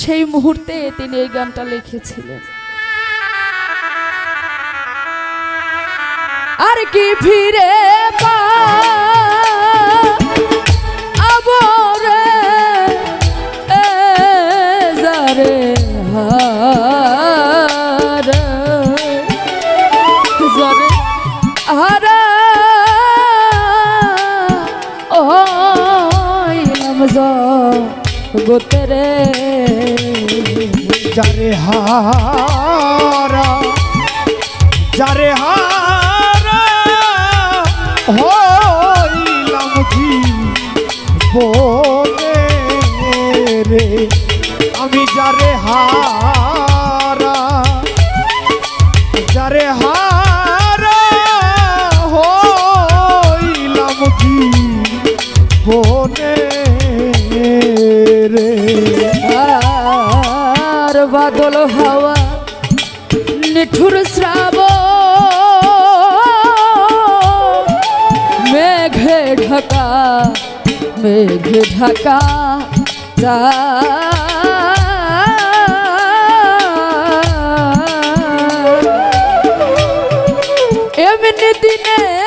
সেই মুহূর্তে তিনি এই গানটা লিখেছিলেন। আর কি ফিরে এ যারে হার, যারে হারা হইলাম জি রে। আমি যারে হারা যারে হারা হইলাম জি বলে রে। বাদল হাওয়া নিঠুর শ্রাব মেঘে ঢাকা মেঘে ঢাকা যা এমনি দিনে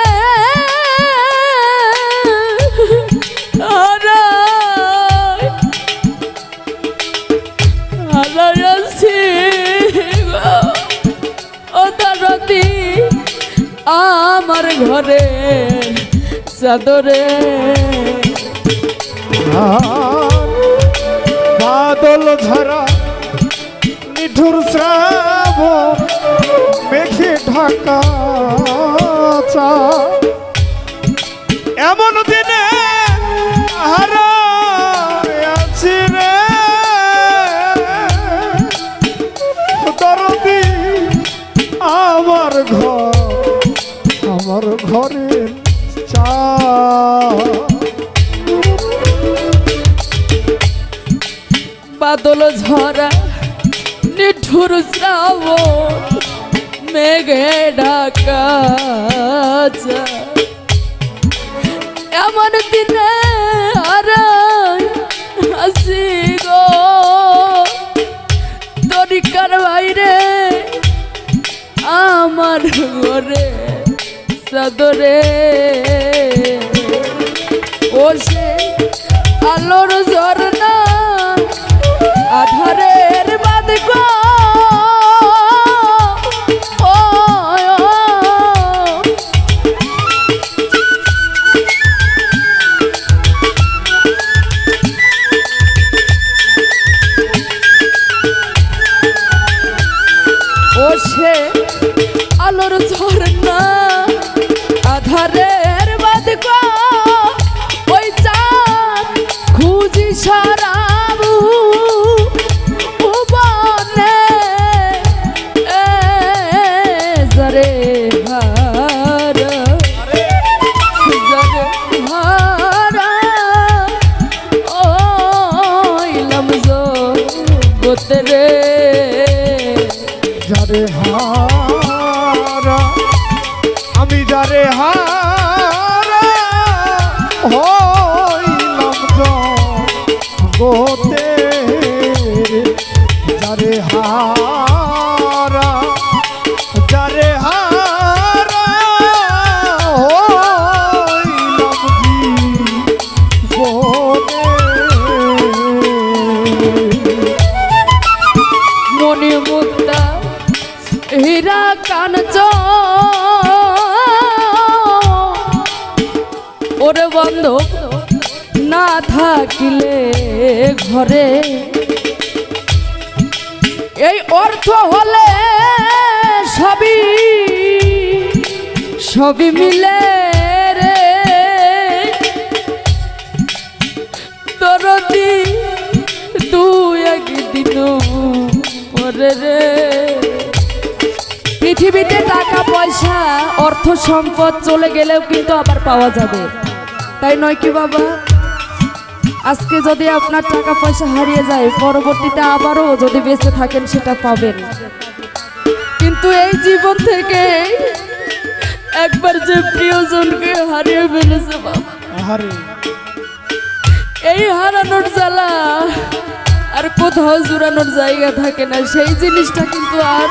আমার ঘরে আর বাদল ঝরা নিঠুর শ্রাব মেঘে ঢাকা এমন দিনে শ্রাবণ মেঘে ঢাকা। এমন দিনে হারাই হাসি গো তরিকার বাইরে আমার ঘরে চাদরে হইলাম ওরে বন্ধ না থাকিলে ঘরে। এই অর্থ হলে সবই সবই মিলে রে। দরদি তুই একদিন পরে রে। পৃথিবীতে টাকা, পয়সা, অর্থ, সম্পদ চলে গেলেও কিন্তু আবার পাওয়া যাবে। তাই নয় কি বাবা? আজকে যদি আপনার টাকা পয়সা হারিয়ে যায় পরবর্তীতে আবারও যদি বেঁচে থাকেন সেটা পাবেন। কিন্তু এই জীবন থেকে একবার যে প্রিয়জনকে হারিয়ে ফেলেছে বাবা। এই হারানোর জ্বালা আর কোথাও জুড়ানোর জায়গা থাকে না। সেই জিনিসটা কিন্তু আর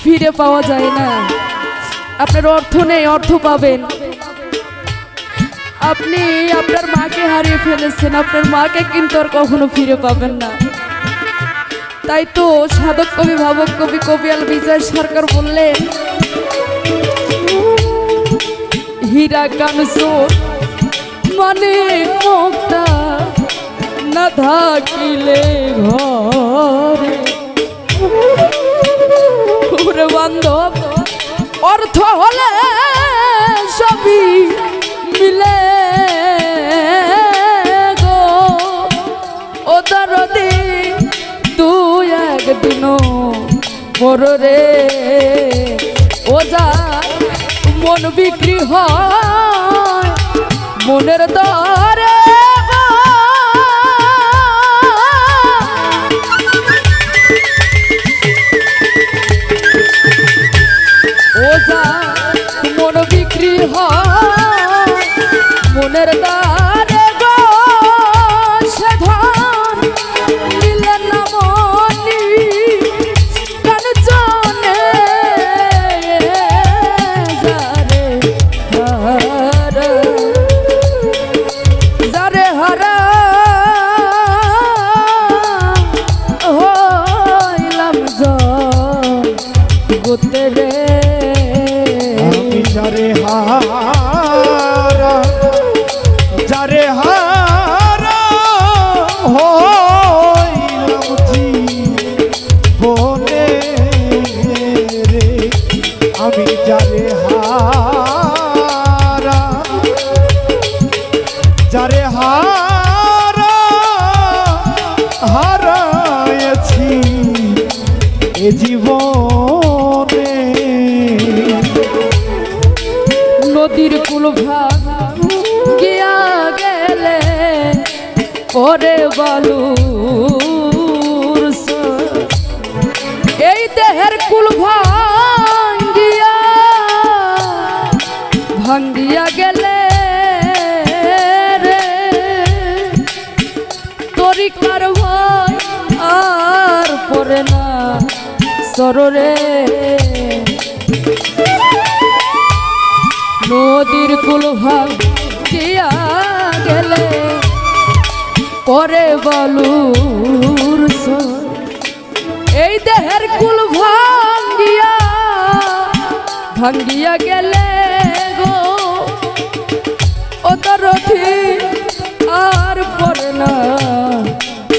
ফিরে পাওয়া যায় না। আপনার অর্থ নেই অর্থ পাবেন। আপনি আপনার মাকে হারিয়ে ফেলেছেন, আপনার মাকে কিন্তু আর কখনো ফিরে পাবেন না। তাই তো সাধক কবি, ভাবক কবি কবিয়াল বিজয় সরকার বললেন, হীরা কানসোর মানে মুক্তা না থাকিলে ঘরে। বান্ধব অর্থ হলে বড় রে। ও যা মন বিক্রি হয় মনের দরে যারে হারা যারে হারা হইলাম জীবনে রে, আমি যারে হারা যারে হারা হারায়েছি এ জীবনে কুল গিয়া গেলে বালুর স্রোত। এই দেহের কুল ভাঙ্গিয়া ভাঙ্গিয়া গেলে রে তরিকার ভয় আর পরে না সররে নদীর কুল ভাঙ্গিয়া গেলে বালুর স্রোত। এই দেহের কুল ভাঙ্গিয়া ভাঙ্গিয়া গেলে গো ও আর পড়ে না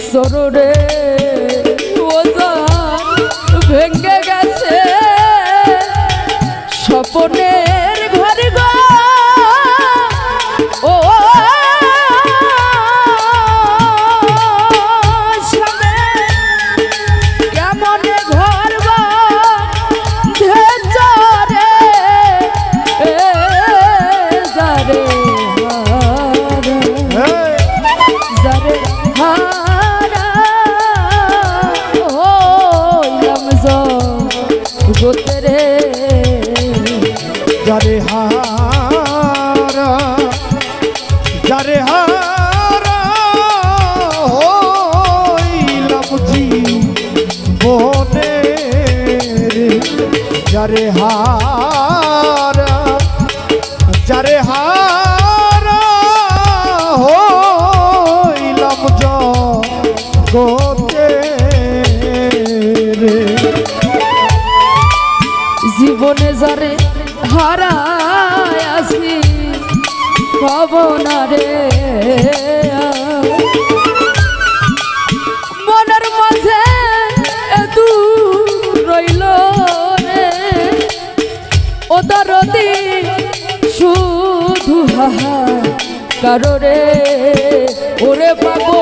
সররে যারে হারা যারে হারা হইলাম জীবনে যারে হারা যারে হারা হইলাম জগতে জীবনে যারে হারায় আসি পবনারে মনের মাঝে এতু রইল রে। ও দরদি শুধু হাহা কারোরে ওরে পাগল